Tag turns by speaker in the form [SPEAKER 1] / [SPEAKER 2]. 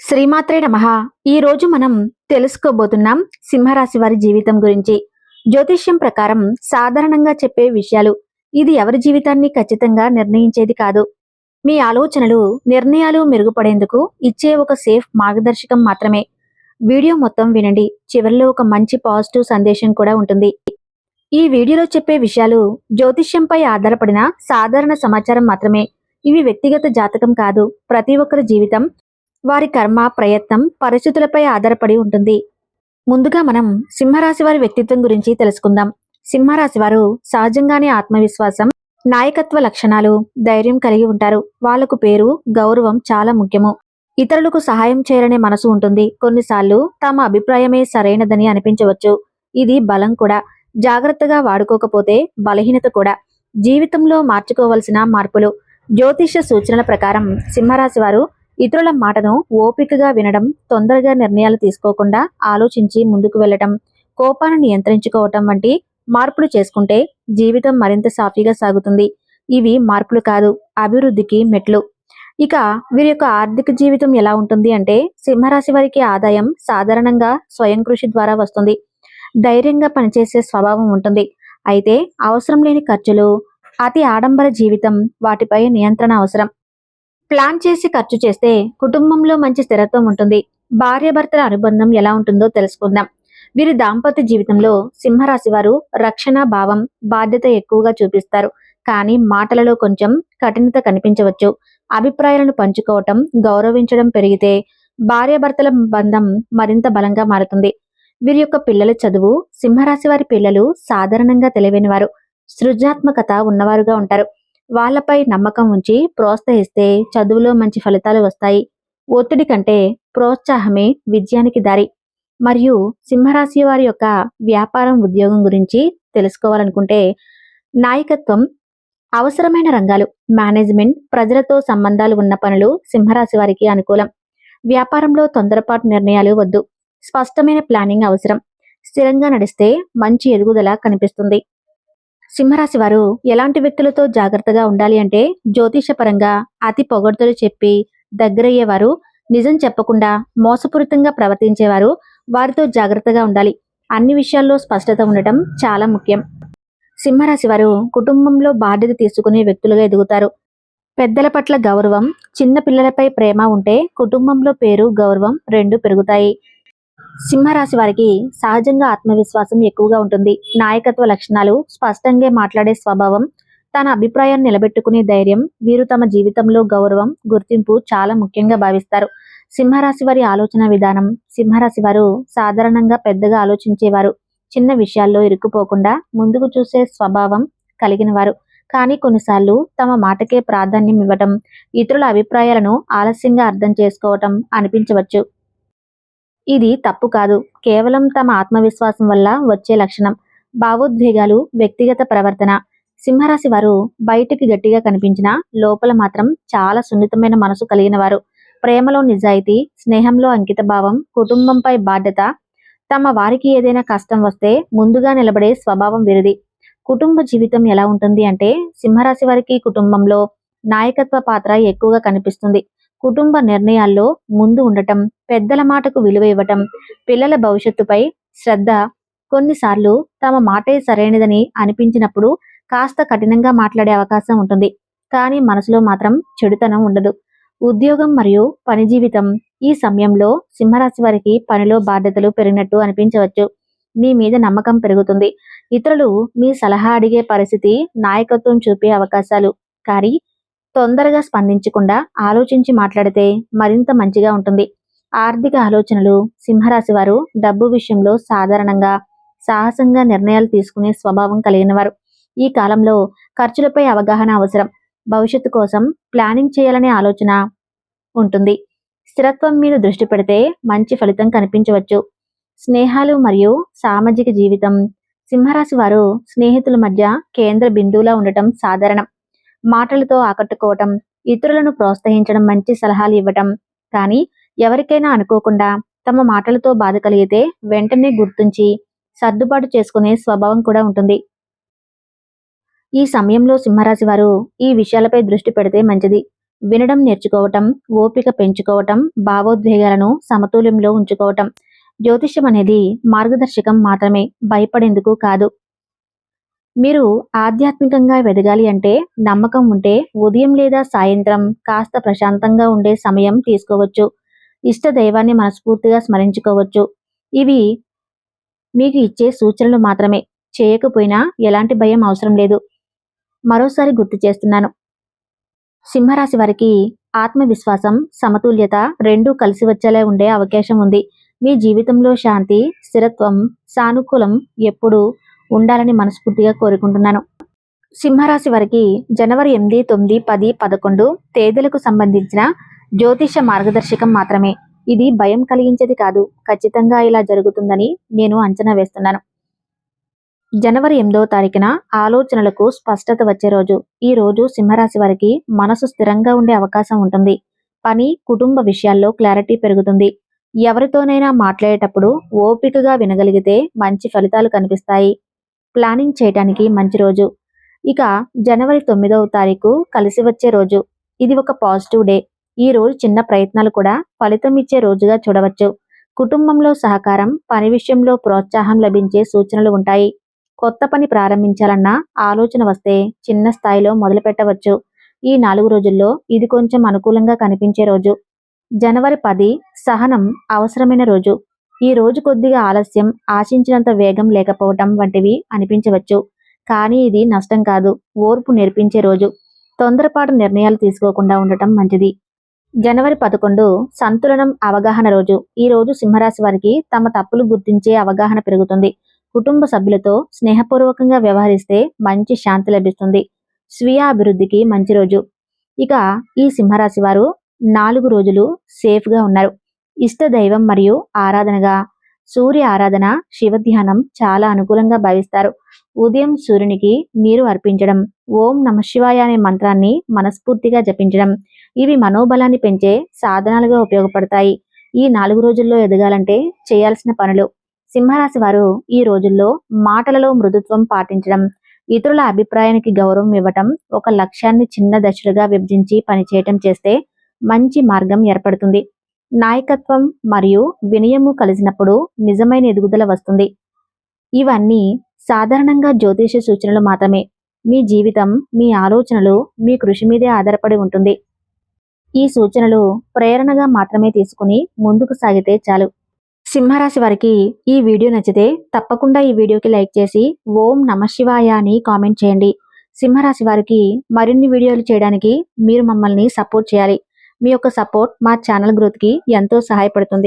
[SPEAKER 1] శ్రీమాత్రే నమ. ఈ రోజు మనం తెలుసుకోబోతున్నాం సింహరాశి వారి జీవితం గురించి. జ్యోతిష్యం ప్రకారం సాధారణంగా చెప్పే విషయాలు. ఇది ఎవరి జీవితాన్ని ఖచ్చితంగా నిర్ణయించేది కాదు. మీ ఆలోచనలు నిర్ణయాలు మెరుగుపడేందుకు ఇచ్చే ఒక సేఫ్ మార్గదర్శకం మాత్రమే. వీడియో మొత్తం వినండి. చివరిలో ఒక మంచి పాజిటివ్ సందేశం కూడా ఉంటుంది. ఈ వీడియోలో చెప్పే విషయాలు జ్యోతిష్యంపై ఆధారపడిన సాధారణ సమాచారం మాత్రమే. ఇవి వ్యక్తిగత జాతకం కాదు. ప్రతి ఒక్కరి జీవితం వారి కర్మ ప్రయత్నం పరిస్థితులపై ఆధారపడి ఉంటుంది. ముందుగా మనం సింహరాశి వారి వ్యక్తిత్వం గురించి తెలుసుకుందాం. సింహరాశి వారు సహజంగానే ఆత్మవిశ్వాసం నాయకత్వ లక్షణాలు ధైర్యం కలిగి ఉంటారు. వాళ్ళకు పేరు గౌరవం చాలా ముఖ్యము. ఇతరులకు సహాయం చేయాలనే మనసు ఉంటుంది. కొన్నిసార్లు తమ అభిప్రాయమే సరైనదని అనిపించవచ్చు. ఇది బలం కూడా. జాగ్రత్తగా వాడుకోకపోతే బలహీనత కూడా. జీవితంలో మార్చుకోవలసిన మార్పులు. జ్యోతిష సూచనల ప్రకారం సింహరాశి వారు ఇతరుల మాటను ఓపికగా వినడం తొందరగా నిర్ణయాలు తీసుకోకుండా ఆలోచించి ముందుకు వెళ్ళటం కోపాన్ని నియంత్రించుకోవటం వంటి మార్పులు చేసుకుంటే జీవితం మరింత సాఫీగా సాగుతుంది. ఇవి మార్పులు కాదు అభివృద్ధికి మెట్లు. ఇక వీరి యొక్క ఆర్థిక జీవితం ఎలా ఉంటుంది అంటే సింహరాశి వారికి ఆదాయం సాధారణంగా స్వయం కృషి ద్వారా వస్తుంది. ధైర్యంగా పనిచేసే స్వభావం ఉంటుంది. అయితే అవసరం లేని ఖర్చులు అతి ఆడంబర జీవితం వాటిపై నియంత్రణ అవసరం. ప్లాన్ చేసి ఖర్చు చేస్తే కుటుంబంలో మంచి స్థిరత్వం ఉంటుంది. భార్యాభర్తల అనుబంధం ఎలా ఉంటుందో తెలుసుకుందాం. వీరి దాంపత్య జీవితంలో సింహరాశి వారు రక్షణ భావం బాధ్యత ఎక్కువగా చూపిస్తారు. కానీ మాటలలో కొంచెం కఠినత కనిపించవచ్చు. అభిప్రాయాలను పంచుకోవటం గౌరవించడం పెరిగితే భార్యాభర్తల బంధం మరింత బలంగా మారుతుంది. వీరి యొక్క పిల్లల చదువు సింహరాశి వారి పిల్లలు సాధారణంగా తెలివైన వారు సృజనాత్మకత ఉన్నవారుగా ఉంటారు. వాళ్ళపై నమ్మకం ఉంచి ప్రోత్సహిస్తే చదువులో మంచి ఫలితాలు వస్తాయి. ఒత్తిడి కంటే ప్రోత్సాహమే విజయానికి దారి. మరియు సింహరాశి వారి యొక్క వ్యాపారం ఉద్యోగం గురించి తెలుసుకోవాలనుకుంటే నాయకత్వం అవసరమైన రంగాలు మేనేజ్మెంట్ ప్రజలతో సంబంధాలు ఉన్న పనులు సింహరాశి వారికి అనుకూలం. వ్యాపారంలో తొందరపాటు నిర్ణయాలు వద్దు. స్పష్టమైన ప్లానింగ్ అవసరం. స్థిరంగా నడిస్తే మంచి ఎదుగుదల కనిపిస్తుంది. సింహరాశి వారు ఎలాంటి వ్యక్తులతో జాగ్రత్తగా ఉండాలి అంటే జ్యోతిషపరంగా అతి పొగడ్తలు చెప్పి దగ్గరయ్యేవారు నిజం చెప్పకుండా మోసపూరితంగా ప్రవర్తించేవారు వారితో జాగ్రత్తగా ఉండాలి. అన్ని విషయాల్లో స్పష్టత ఉండటం చాలా ముఖ్యం. సింహరాశి వారు కుటుంబంలో బాధ్యత తీసుకునే వ్యక్తులుగా ఎదుగుతారు. పెద్దల పట్ల గౌరవం చిన్న పిల్లలపై ప్రేమ ఉంటే కుటుంబంలో పేరు గౌరవం రెండు పెరుగుతాయి. సింహరాశి వారికి సహజంగా ఆత్మవిశ్వాసం ఎక్కువగా ఉంటుంది. నాయకత్వ లక్షణాలు స్పష్టంగా మాట్లాడే స్వభావం తన అభిప్రాయాన్ని నిలబెట్టుకునే ధైర్యం వీరు తమ జీవితంలో గౌరవం గుర్తింపు చాలా ముఖ్యంగా భావిస్తారు. సింహరాశి వారి ఆలోచన విధానం సింహరాశి వారు సాధారణంగా పెద్దగా ఆలోచించేవారు. చిన్న విషయాల్లో ఇరుక్కుపోకుండా ముందుకు చూసే స్వభావం కలిగిన వారు. కానీ కొన్నిసార్లు తమ మాటకే ప్రాధాన్యం ఇవ్వటం ఇతరుల అభిప్రాయాలను ఆలస్యంగా అర్థం చేసుకోవటం అనిపించవచ్చు. ఇది తప్పు కాదు. కేవలం తమ ఆత్మవిశ్వాసం వల్ల వచ్చే లక్షణం. భావోద్వేగాలు వ్యక్తిగత ప్రవర్తన. సింహరాశి వారు బయటికి గట్టిగా కనిపించినా లోపల మాత్రం చాలా సున్నితమైన మనసు కలిగిన వారు. ప్రేమలో నిజాయితీ స్నేహంలో అంకిత భావం కుటుంబంపై బాధ్యత. తమ వారికి ఏదైనా కష్టం వస్తే ముందుగా నిలబడే స్వభావం వీరిది. కుటుంబ జీవితం ఎలా ఉంటుంది అంటే సింహరాశి వారికి కుటుంబంలో నాయకత్వ పాత్ర ఎక్కువగా కనిపిస్తుంది. కుటుంబ నిర్ణయాల్లో ముందు ఉండటం పెద్దల మాటకు విలువ ఇవ్వటం పిల్లల భవిష్యత్తుపై శ్రద్ధ కొన్నిసార్లు తమ మాటే సరైనదని అనిపించినప్పుడు కాస్త కఠినంగా మాట్లాడే అవకాశం ఉంటుంది. కానీ మనసులో మాత్రం చెడుతనం ఉండదు. ఉద్యోగం మరియు పని జీవితం ఈ సమయంలో సింహరాశి వారికి పనిలో బాధ్యతలు పెరిగినట్టు అనిపించవచ్చు. మీ మీద నమ్మకం పెరుగుతుంది. ఇతరులు మీ సలహా అడిగే పరిస్థితి నాయకత్వం చూపే అవకాశాలు. కానీ తొందరగా స్పందించకుండా ఆలోచించి మాట్లాడితే మరింత మంచిగా ఉంటుంది. ఆర్థిక ఆలోచనలు సింహరాశి వారు డబ్బు విషయంలో సాధారణంగా సాహసంగా నిర్ణయాలు తీసుకునే స్వభావం కలిగిన వారు ఈ కాలంలో ఖర్చులపై అవగాహన అవసరం. భవిష్యత్తు కోసం ప్లానింగ్ చేయాలనే ఆలోచన ఉంటుంది. స్థిరత్వం మీద దృష్టి పెడితే మంచి ఫలితం కనిపించవచ్చు. స్నేహాలు మరియు సామాజిక జీవితం. సింహరాశి వారు స్నేహితుల మధ్య కేంద్ర బిందువులా ఉండటం సాధారణం. మాటలతో ఆకట్టుకోవటం ఇతరులను ప్రోత్సహించడం మంచి సలహాలు ఇవ్వటం. కానీ ఎవరికైనా అనుకోకుండా తమ మాటలతో బాధ కలిగితే వెంటనే గుర్తుంచి సర్దుబాటు చేసుకునే స్వభావం కూడా ఉంటుంది. ఈ సమయంలో సింహరాశి వారు ఈ విషయాలపై దృష్టి పెడితే మంచిది. వినడం నేర్చుకోవటం ఓపిక పెంచుకోవటం భావోద్వేగాలను సమతుల్యంలో ఉంచుకోవటం. జ్యోతిష్యం అనేది మార్గదర్శకం మాత్రమే భయపడేందుకు కాదు. మీరు ఆధ్యాత్మికంగా ఎదగాలి అంటే నమ్మకం ఉంటే ఉదయం లేదా సాయంత్రం కాస్త ప్రశాంతంగా ఉండే సమయం తీసుకోవచ్చు. ఇష్ట దైవాన్ని మనస్ఫూర్తిగా స్మరించుకోవచ్చు. ఇవి మీకు ఇచ్చే సూచనలు మాత్రమే. చేయకపోయినా ఎలాంటి భయం అవసరం లేదు. మరోసారి గుర్తు చేస్తున్నాను. సింహరాశి వారికి ఆత్మవిశ్వాసం సమతుల్యత రెండూ కలిసి వచ్చేలా ఉండే అవకాశం ఉంది. మీ జీవితంలో శాంతి స్థిరత్వం సానుకూలం ఎప్పుడూ ఉండాలని మనస్ఫూర్తిగా కోరుకుంటున్నాను. సింహరాశి వారికి జనవరి ఎనిమిది తొమ్మిది పది పదకొండు తేదీలకు సంబంధించిన జ్యోతిష మార్గదర్శకం మాత్రమే. ఇది భయం కలిగించేది కాదు. ఖచ్చితంగా ఇలా జరుగుతుందని నేను అంచనా వేస్తున్నాను. జనవరి ఎనిమిదవ తారీఖున ఆలోచనలకు స్పష్టత వచ్చే రోజు. ఈ రోజు సింహరాశి వారికి మనసు స్థిరంగా ఉండే అవకాశం ఉంటుంది. పని కుటుంబ విషయాల్లో క్లారిటీ పెరుగుతుంది. ఎవరితోనైనా మాట్లాడేటప్పుడు ఓపికగా వినగలిగితే మంచి ఫలితాలు కనిపిస్తాయి. ప్లానింగ్ చేయడానికి మంచి రోజు. ఇక జనవరి తొమ్మిదవ తారీఖు కలిసి వచ్చే రోజు. ఇది ఒక పాజిటివ్ డే. ఈ రోజు చిన్న ప్రయత్నాలు కూడా ఫలితం ఇచ్చే రోజుగా చూడవచ్చు. కుటుంబంలో సహకారం పని విషయంలో ప్రోత్సాహం లభించే సూచనలు ఉంటాయి. కొత్త పని ప్రారంభించాలన్న ఆలోచన వస్తే చిన్న స్థాయిలో మొదలు పెట్టవచ్చు. ఈ నాలుగు రోజుల్లో ఇది కొంచెం అనుకూలంగా కనిపించే రోజు. జనవరి పది సహనం అవసరమైన రోజు. ఈ రోజు కొద్దిగా ఆలస్యం ఆశించినంత వేగం లేకపోవటం వంటివి అనిపించవచ్చు. కానీ ఇది నష్టం కాదు ఓర్పు నేర్పించే రోజు. తొందరపాటు నిర్ణయాలు తీసుకోకుండా ఉండటం మంచిది. జనవరి పదకొండు సంతులనం అవగాహన రోజు. ఈ రోజు సింహరాశి వారికి తమ తప్పులు గుర్తించే అవగాహన పెరుగుతుంది. కుటుంబ సభ్యులతో స్నేహపూర్వకంగా వ్యవహరిస్తే మంచి శాంతి లభిస్తుంది. స్వీయ అభివృద్ధికి మంచి రోజు. ఇక ఈ సింహరాశి వారు నాలుగు రోజులు సేఫ్గా ఉన్నారు. ఇష్ట దైవం మరియు ఆరాధనగా. సూర్య ఆరాధన శివ ధ్యానం చాలా అనుకూలంగా భావిస్తారు. ఉదయం సూర్యునికి నీరు అర్పించడం ఓం నమ శివాయ అనే మంత్రాన్ని మనస్ఫూర్తిగా జపించడం ఇవి మనోబలాన్ని పెంచే సాధనాలుగా ఉపయోగపడతాయి. ఈ నాలుగు రోజుల్లో ఎదగాలంటే చేయాల్సిన పనులు. సింహరాశి వారు ఈ రోజుల్లో మాటలలో మృదుత్వం పాటించడం ఇతరుల అభిప్రాయానికి గౌరవం ఇవ్వటం ఒక లక్ష్యాన్ని చిన్న దశలుగా విభజించి పనిచేయటం చేస్తే మంచి మార్గం ఏర్పడుతుంది. నాయకత్వం మరియు వినయము కలిసినప్పుడు నిజమైన ఎదుగుదల వస్తుంది. ఇవన్నీ సాధారణంగా జ్యోతిష సూచనలు మాత్రమే. మీ జీవితం మీ ఆలోచనలు మీ కృషి మీదే ఆధారపడి ఉంటుంది. ఈ సూచనలు ప్రేరణగా మాత్రమే తీసుకుని ముందుకు సాగితే చాలు. సింహరాశి వారికి ఈ వీడియో నచ్చితే తప్పకుండా ఈ వీడియోకి లైక్ చేసి ఓం నమ శివాయ అని కామెంట్ చేయండి. సింహరాశి వారికి మరిన్ని వీడియోలు చేయడానికి మీరు మమ్మల్ని సపోర్ట్ చేయాలి. మీ యొక్క సపోర్ట్ మా ఛానల్ గ్రోత్కి ఎంతో సహాయపడుతుంది.